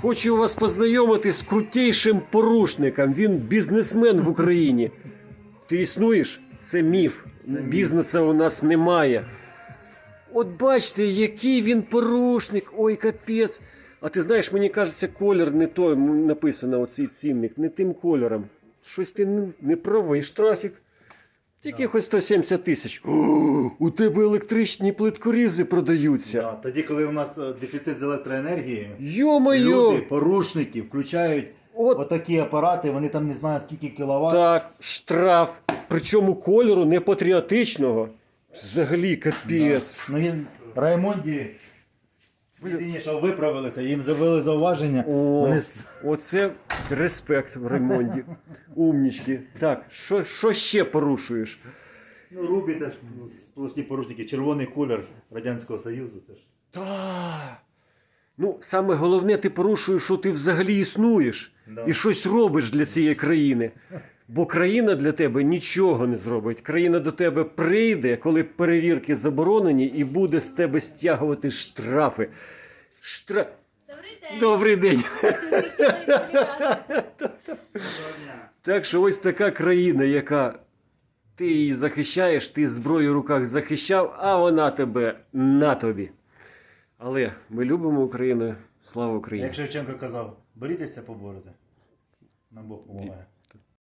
Хочу вас познайомити з крутейшим порушником. Він бізнесмен в Україні. Ти існуєш? Це міф. Бізнесу у нас немає. От бачите, який він порушник. Ой, капець. А ти знаєш, мені кажеться, колір не той написано, оцей цінник, не тим кольором. Щось ти не, не правий штрафік. Тільки хоч 170 тисяч. О, у тебе електричні плиткорізи продаються. Да, тоді, коли у нас е, дефіцит з електроенергії, Йо-моє! люди, порушники, включають От отакі апарати, вони там не знаю скільки кіловат. Так, штраф. Причому кольору не патріотичного. Взагалі капець. Ну він Раймонді єдині, що виправилися, їм зробили зауваження. О, Вони оце респект в Раймонді. Умнічки. Так, що, що ще порушуєш? ну, Рубі теж ну, сплошні порушники, червоний колір Радянського Союзу. Це ж. Та. Ну, саме головне, ти порушуєш, що ти взагалі існуєш Да. і щось робиш для цієї країни. Бо країна для тебе нічого не зробить. Країна до тебе прийде, коли перевірки заборонені, і буде з тебе стягувати штрафи. Штра... Добрий день. Добрий день! Так що ось така країна, яка ти її захищаєш, ти зброю в руках захищав, а вона тебе на тобі. Але ми любимо Україну. Слава Україні! Як Шевченко казав, борітеся поборете. Нам Бог помагає.